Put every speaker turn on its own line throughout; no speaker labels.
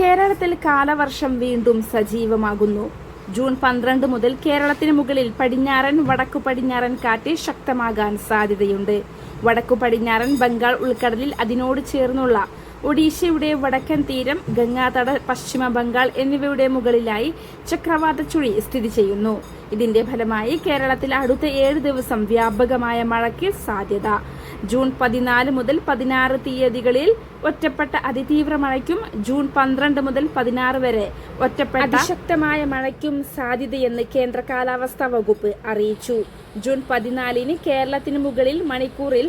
കേരളത്തിൽ കാലവർഷം വീണ്ടും സജീവമാകുന്നു. ജൂൺ പന്ത്രണ്ട് മുതൽ കേരളത്തിന് മുകളിൽ പടിഞ്ഞാറൻ വടക്കു പടിഞ്ഞാറൻ കാറ്റ് ശക്തമാകാൻ സാധ്യതയുണ്ട്. വടക്കു പടിഞ്ഞാറൻ ബംഗാൾ ഉൾക്കടലിൽ അതിനോട് ചേർന്നുള്ള ഒഡീഷയുടെ വടക്കൻ തീരം ഗംഗാതട പശ്ചിമ ബംഗാൾ എന്നിവയുടെ മുകളിലായി ചക്രവാത ചുഴി സ്ഥിതി ചെയ്യുന്നു. ഇതിന്റെ ഫലമായി കേരളത്തിൽ അടുത്ത ഏഴ് ദിവസം വ്യാപകമായ മഴയ്ക്ക് സാധ്യത. ജൂൺ പതിനാല് മുതൽ പതിനാറ് തീയതികളിൽ ഒറ്റപ്പെട്ട അതിതീവ്ര മഴയ്ക്കും ജൂൺ പന്ത്രണ്ട് മുതൽ പതിനാറ് വരെ ഒറ്റപ്പെട്ട അതിശക്തമായ മഴയ്ക്കും സാധ്യതയെന്ന് കേന്ദ്ര കാലാവസ്ഥാ വകുപ്പ് അറിയിച്ചു. ജൂൺ പതിനാലിന് കേരളത്തിന് മുകളിൽ മണിക്കൂറിൽ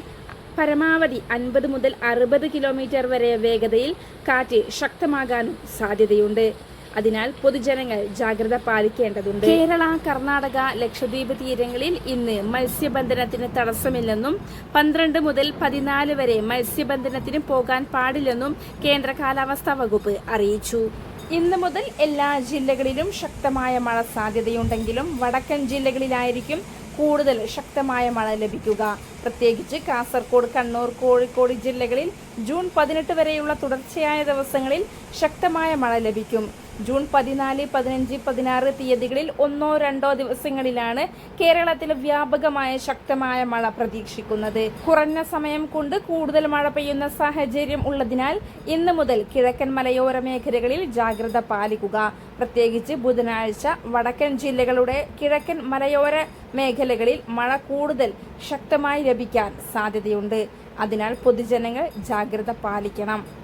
പരമാവധി അൻപത് മുതൽ അറുപത് കിലോമീറ്റർ വരെ വേഗതയിൽ കാറ്റ് ശക്തമാകാനും സാധ്യതയുണ്ട്. അതിനാൽ പൊതുജനങ്ങൾ ജാഗ്രത പാലിക്കേണ്ടതുണ്ട്. കേരള കർണാടക ലക്ഷദ്വീപ് തീരങ്ങളിൽ ഇന്ന് മത്സ്യബന്ധനത്തിന് തടസ്സമില്ലെന്നും പന്ത്രണ്ട് മുതൽ പതിനാല് വരെ മത്സ്യബന്ധനത്തിന് പോകാൻ പാടില്ലെന്നും കേന്ദ്ര കാലാവസ്ഥാ വകുപ്പ് അറിയിച്ചു. ഇന്ന് മുതൽ എല്ലാ ജില്ലകളിലും ശക്തമായ മഴ സാധ്യതയുണ്ടെങ്കിലും വടക്കൻ ജില്ലകളിലായിരിക്കും കൂടുതൽ ശക്തമായ മഴ ലഭിക്കുക. പ്രത്യേകിച്ച് കാസർഗോഡ് കണ്ണൂർ കോഴിക്കോട് ജില്ലകളിൽ ജൂൺ പതിനെട്ട് വരെയുള്ള തുടർച്ചയായ ദിവസങ്ങളിൽ ശക്തമായ മഴ ലഭിക്കും. ജൂൺ പതിനാല് പതിനഞ്ച് പതിനാറ് തീയതികളിൽ ഒന്നോ രണ്ടോ ദിവസങ്ങളിലാണ് കേരളത്തിൽ വ്യാപകമായ ശക്തമായ മഴ പ്രതീക്ഷിക്കുന്നത്. കുറഞ്ഞ സമയം കൊണ്ട് കൂടുതൽ മഴ പെയ്യുന്ന സാഹചര്യം ഉള്ളതിനാൽ ഇന്ന് മുതൽ കിഴക്കൻ മലയോര മേഖലകളിൽ ജാഗ്രത പാലിക്കുക. പ്രത്യേകിച്ച് ബുധനാഴ്ച വടക്കൻ ജില്ലകളുടെ കിഴക്കൻ മലയോര മേഖലകളിൽ മഴ കൂടുതൽ ശക്തമായി ലഭിക്കാൻ സാധ്യതയുണ്ട്. അതിനാൽ പൊതുജനങ്ങൾ ജാഗ്രത പാലിക്കണം.